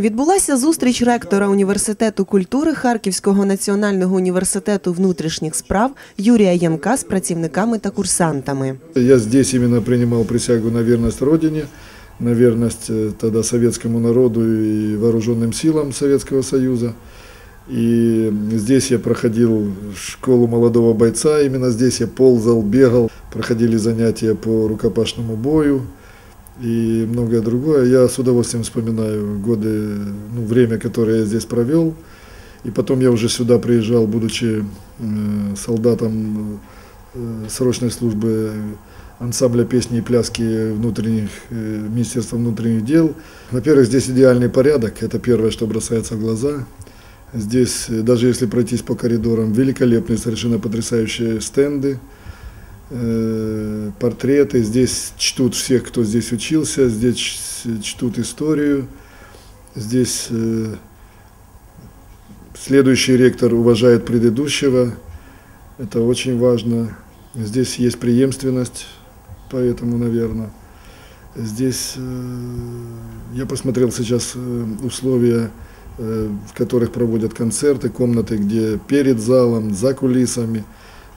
Відбулася зустріч ректора університету культури Харківського національного університету внутрішніх справ Юрія Янка з працівниками та курсантами. Я здесь именно принимал присягу на верность Родине, на верность э, тогда советскому народу и вооруженным силам Советского Союза. И здесь я проходил школу молодого бойца, именно здесь я ползал, бегал, проходили занятия по рукопашному бою и многое другое. Я с удовольствием вспоминаю годы, ну, время, которое я здесь провел. И потом я уже сюда приезжал, будучи э, солдатом э, срочной службы ансамбля песни и пляски внутренних, э, Министерства внутренних дел. Во-первых, здесь идеальный порядок, это первое, что бросается в глаза. Здесь, э, даже если пройтись по коридорам, великолепные, совершенно потрясающие стенды, э, портреты. Здесь чтут всех, кто здесь учился, здесь чтут историю. Здесь э, следующий ректор уважает предыдущего. Это очень важно. Здесь есть преемственность, поэтому, наверное. Здесь э, я посмотрел сейчас условия, в которых проводят концерты, комнаты, где перед залом, за кулисами.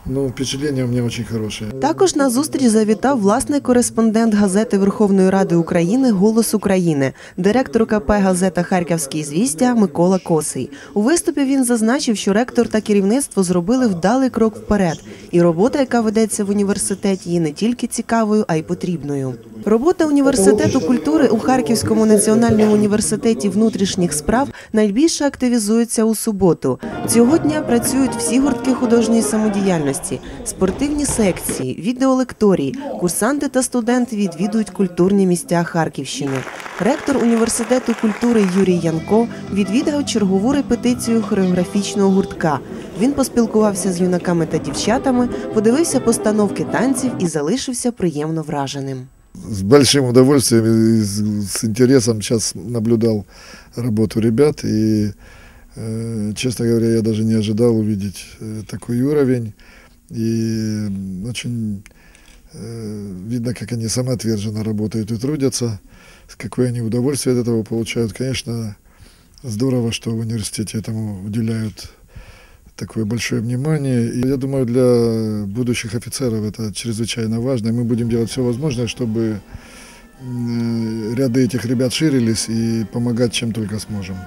Ну, впечатлення у мене очень хороше. Також на зустріч завітав власний кореспондент газети Верховної Ради України Голос України, директор КП газета Харківські звістя Микола Косий. У виступі він зазначив, що ректор та керівництво зробили вдалий крок вперед, і робота, яка ведеться в університеті, є не тільки цікавою, а й потрібною. Робота університету культури у Харківському національному університеті внутрішніх справ найбільше активізується у суботу. Цього дня працюють всі гуртки художньої самодіяльності, спортивні секції, відеолекторії, курсанти та студенти відвідують культурні місця Харківщини. Ректор університету культури Юрій Янко відвідав чергову репетицію хореографічного гуртка. Він поспілкувався з юнаками та дівчатами, подивився постановки танців і залишився приємно враженим. С большим удовольствием и с, интересом сейчас наблюдал работу ребят. И, э, честно говоря, я даже не ожидал увидеть э, такой уровень. И очень э, видно, как они самоотверженно работают и трудятся, с какое они удовольствие от этого получают. Конечно, здорово, что в университете этому уделяют такое большое внимание. И я думаю, для будущих офицеров это чрезвычайно важно. И мы будем делать все возможное, чтобы м, ряды этих ребят ширились и помогать чем только сможем.